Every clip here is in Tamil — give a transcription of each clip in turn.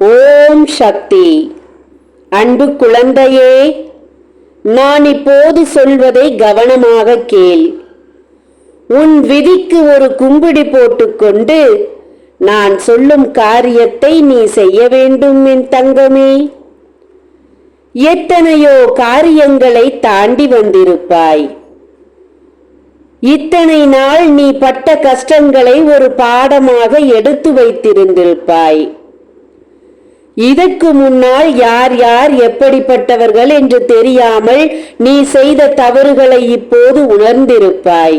ஓம் சக்தி. அன்பு குழந்தையே நான் இப்போது சொல்வதை கவனமாக கேள். உன் விதிக்கு ஒரு கும்பிடி போட்டுக்கொண்டு நான் சொல்லும் காரியத்தை நீ செய்ய வேண்டும் என் தங்கமே. எத்தனையோ காரியங்களை தாண்டி வந்திருப்பாய். இத்தனை நாள் நீ பட்ட கஷ்டங்களை ஒரு பாடமாக எடுத்து வைத்திருந்திருப்பாய். இதற்கு முன்னால் யார் யார் எப்படிப்பட்டவர்கள் என்று தெரியாமல் நீ செய்த தவறுகளை இப்போது உணர்ந்திருப்பாய்.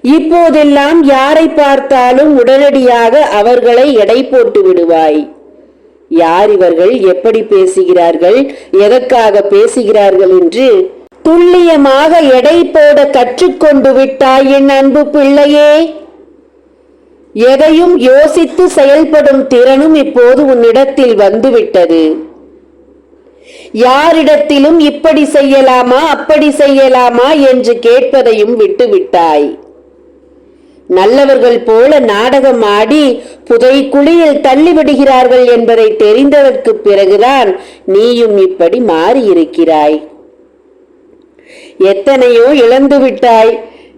இப்போதெல்லாம் யாரை பார்த்தாலும் உடனடியாக அவர்களை எடை போட்டு விடுவாய். யார் இவர்கள்? எப்படி பேசுகிறார்கள்? எதற்காக பேசுகிறார்கள் என்று துல்லியமாக எடை போட கற்றுக்கொண்டு விட்டாய் என் அன்பு பிள்ளையே. எதையும் யோசித்து செயல்படும் திறனும் இப்போது உன்னிடத்தில் வந்துவிட்டது. யாரிடத்திலும் இப்படி செய்யலாமா அப்படி செய்யலாமா என்று கேட்பதையும் விட்டுவிட்டாய். நல்லவர்கள் போல நாடகம் ஆடி புதைக்குழியில் தள்ளிவிடுகிறார்கள் என்பதை தெரிந்ததற்கு பிறகுதான் நீயும் இப்படி மாறியிருக்கிறாய். எத்தனையோ இழந்து விட்டாய்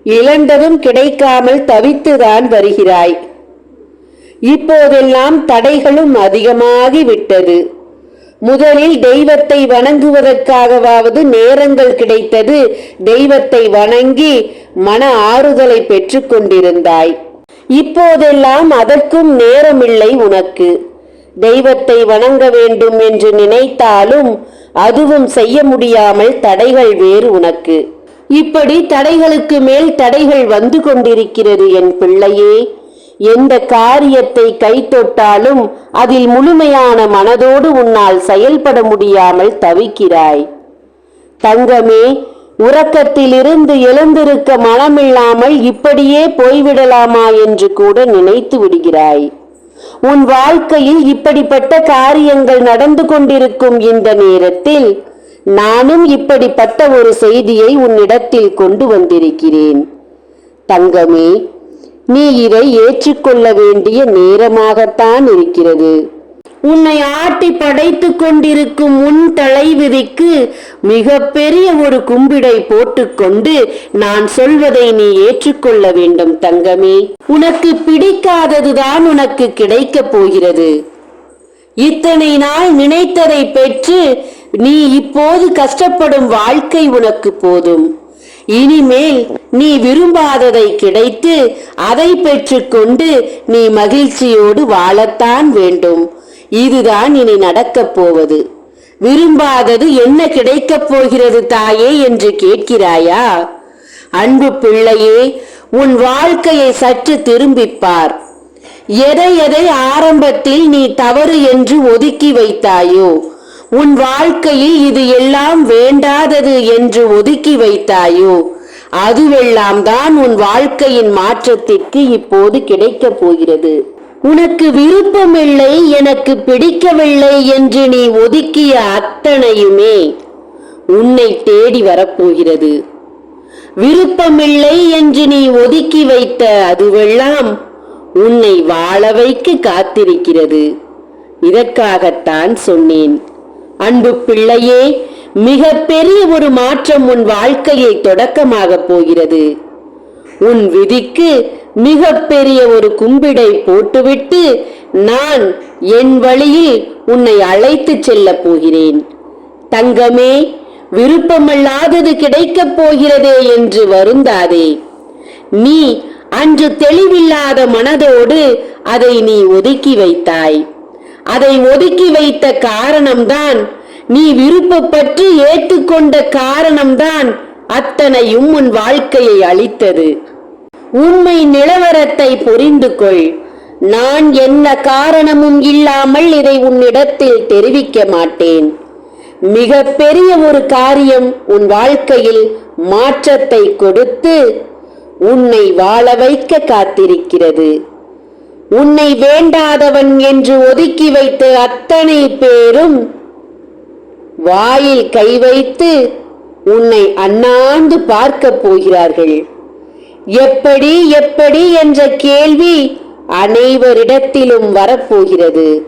இழந்ததும் கிடைக்காமல் தவித்துதான் வருகிறாய். இப்போதெல்லாம் தடைகளும் அதிகமாகி விட்டது முதலில் தெய்வத்தை வணங்குவதற்காகவாவது நேரங்கள் கிடைத்தது. தெய்வத்தை வணங்கி மன ஆறுதலை பெற்றுக் கொண்டிருந்தாய். இப்போதெல்லாம் அதற்கும் நேரமில்லை உனக்கு. தெய்வத்தை வணங்க வேண்டும் என்று நினைத்தாலும் அதுவும் செய்ய முடியாமல் தடைகள் வேறு உனக்கு. இப்படி தடைகளுக்கு மேல் தடைகள் வந்து கொண்டிருக்கிறது என் பிள்ளையே. எந்த காரியத்தை கை தொட்டாலும் அதில் முழுமையான மனதோடு உன்னால் செயல்பட முடியாமல் தவிக்கிறாய். தங்கமே உறக்கத்திலிருந்து எழுந்திருக்க மனமில்லாமல் இப்படியே போய்விடலாமா என்று கூட நினைத்து விடுகிறாய். உன் வாழ்க்கையில் இப்படிப்பட்ட காரியங்கள் நடந்து கொண்டிருக்கும் இந்த நேரத்தில் நானும் இப்படிப்பட்ட ஒரு செய்தியை உன்னிடத்தில் கொண்டு வந்திருக்கிறேன். தங்கமே நீ இதை ஏற்றுக்கொள்ள வேண்டிய நேரமாகத்தான் இருக்கிறது. உன்னை ஆட்டி படைத்துக் கொண்டிருக்கும் உன் தலைவிதிக்கு மிக பெரிய ஒரு கும்பிடை போட்டுக்கொண்டு நான் சொல்வதை நீ ஏற்றுக்கொள்ள வேண்டும் தங்கமே. உனக்கு பிடிக்காததுதான் உனக்கு கிடைக்கப் போகிறது. இத்தனை நாள் நினைத்ததை பெற்று நீ இப்போது கஷ்டப்படும் வாழ்க்கை உனக்கு போதும். இனிமேல் நீ விரும்பாததை கிடைத்து அதை பெற்றுக்கொண்டு நீ மகிழ்ச்சியோடு வாழத்தான் வேண்டும். இதுதான் இனி நடக்கப் போவது. விரும்பாதது என்ன கிடைக்கப் போகிறது தாயே என்று கேட்கிறாயா? அன்பு பிள்ளையே உன் வாழ்க்கையை சற்று திரும்பிப்பார். எதை எதை ஆரம்பத்தில் நீ தவறு என்று ஒதுக்கி வைத்தாயோ உன் வாழ்க்கையில் இது எல்லாம் வேண்டாதது என்று ஒதுக்கி வைத்தாயோ? அதுவெல்லாம் தான் உன் வாழ்க்கையின் மாற்றத்திற்கு இப்போது கிடைக்கப் போகிறது. உனக்கு விருப்பமில்லை எனக்கு பிடிக்கவில்லை என்று நீ ஒதுக்கிய அத்தனையுமே உன்னை தேடி வரப்போகிறது. விருப்பமில்லை என்று நீ ஒதுக்கி வைத்த அதுவெல்லாம் உன்னை வாழ வைக்க காத்திருக்கிறது. இதற்காகத்தான் சொன்னேன். அன்பு பிள்ளையே மிக பெரிய ஒரு மாற்றம் உன் வாழ்க்கையை தொடக்கமாக போகிறது. உன் விதிக்கு மிக பெரிய ஒரு கும்பிடை போட்டுவிட்டு நான் என் வழியில் உன்னை அழைத்துச் செல்லப் போகிறேன். தங்கமே விருப்பமல்லாதது கிடைக்கப் போகிறதே என்று வருந்தாதே. நீ அன்று தெளிவில்லாத மனதோடு அதை நீ ஒதுக்கி வைத்தாய். அதை ஒதுக்கி வைத்த காரணம்தான் நீ விருப்பப்பட்டு ஏற்றுக்கொண்ட காரணம்தான் அத்தனையும் உன் வாழ்க்கையை அளித்தது உண்மை நிலவரத்தை புரிந்து கொள். நான் என்ன காரணமும் இல்லாமல் இதை உன்னிடத்தில் தெரிவிக்க மாட்டேன். மிக பெரிய ஒரு காரியம் உன் வாழ்க்கையில் மாற்றத்தை கொடுத்து உன்னை வாழ வைக்க காத்திருக்கிறது. உன்னை வேண்டாதவன் என்று ஒதுக்கி வைத்த அத்தனை பேரும் வாயில் கை வைத்து உன்னை அண்ணாந்து பார்க்கப் போகிறார்கள். எப்படி எப்படி என்ற கேள்வி அனைவரிடத்திலும் வரப்போகிறது.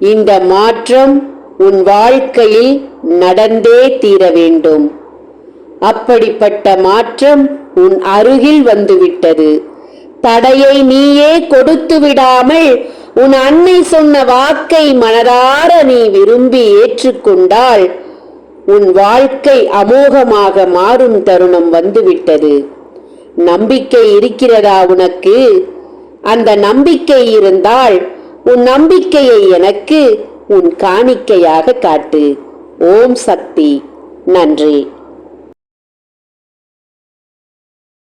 இந்த மாற்றம் உன் வாழ்க்கையில் நடந்தே தீர வேண்டும். அப்படிப்பட்ட மாற்றம் உன் அருகில் வந்துவிட்டது. தடையை நீயே கொடுத்து விடாமல் உன் அன்னை சொன்ன வாக்கை மனதார நீ விரும்பி ஏற்றுக்கொண்டால் உன் வாழ்க்கை அமோகமாக மாறும் தருணம் வந்துவிட்டது. நம்பிக்கை இருக்கிறதா உனக்கு? அந்த நம்பிக்கை இருந்தால் உன் நம்பிக்கையை எனக்கு உன் காணிக்கையாக காட்டு. ஓம் சக்தி. நன்றி.